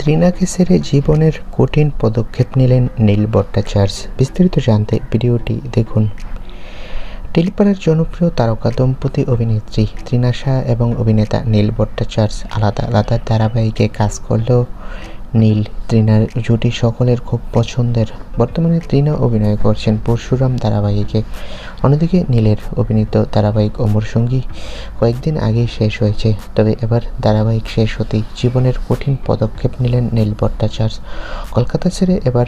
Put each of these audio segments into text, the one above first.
ত্রিনাকে সেরে জীবনের কঠিন পদক্ষেপ নিলেন নীল ভট্টাচার্য। বিস্তারিত জানতে ভিডিওটি দেখুন। টেলিপাড়ার জনপ্রিয় তারকা দম্পতি অভিনেত্রী ত্রিনাশা এবং অভিনেতা নীল ভট্টাচার্য আলাদা আলাদা ধারাবাহিকে কাজ করলেও নীল ত্রিনার জুটি সকলের খুব পছন্দের। বর্তমানে ত্রিনা অভিনয় করছেন পরশুরাম ধারাবাহিকে। অন্যদিকে নীলের অভিনীত ধারাবাহিক অমর সঙ্গী কয়েকদিন আগেই শেষ হয়েছে। তবে এবার ধারাবাহিক শেষ হতেই জীবনের কঠিন পদক্ষেপ নিলেন নীল ভট্টাচার্য। কলকাতা ছেড়ে এবার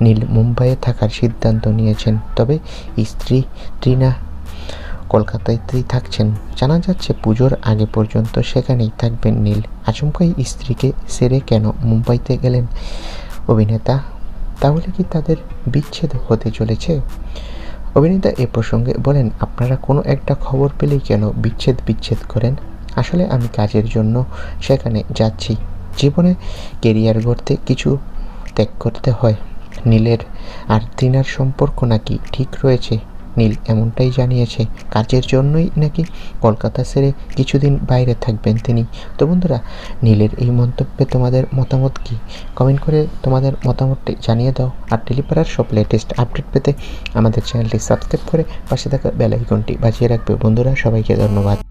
নীল মুম্বাইয়ে থাকার সিদ্ধান্ত নিয়েছেন। তবে স্ত্রী, ত্রিনা কলকাতাতেই থাকছেন। জানা যাচ্ছে পুজোর আগে পর্যন্ত সেখানেই থাকবেন নীল। আচমকাই স্ত্রীকে সেরে কেন মুম্বাইতে গেলেন অভিনেতা? তাহলে কি তাদের বিচ্ছেদ হতে চলেছে? অভিনেতা এ প্রসঙ্গে বলেন, আপনারা কোনো একটা খবর পেলেই কেন বিচ্ছেদ বিচ্ছেদ করেন? আসলে আমি কাজের জন্য সেখানে যাচ্ছি। জীবনে কেরিয়ার গড়তে কিছু ত্যাগ করতে হয়। নীলের আর তিনার সম্পর্ক নাকি ঠিক রয়েছে? নীল এমনটাই জানিয়েছে। কাজের জন্যই নাকি কলকাতা ছেড়ে কিছুদিন বাইরে থাকবেন তিনি। তো বন্ধুরা, নীলের এই মন্তব্যে তোমাদের মতামত কি? কমেন্ট করে তোমাদের মতামতটি জানিয়ে দাও আর টেলিপাড়ার সব লেটেস্ট আপডেট পেতে আমাদের চ্যানেলটি সাবস্ক্রাইব করে পাশে থাকা বেল আইকনটি বাজিয়ে রাখবে। বন্ধুরা, সবাইকে ধন্যবাদ।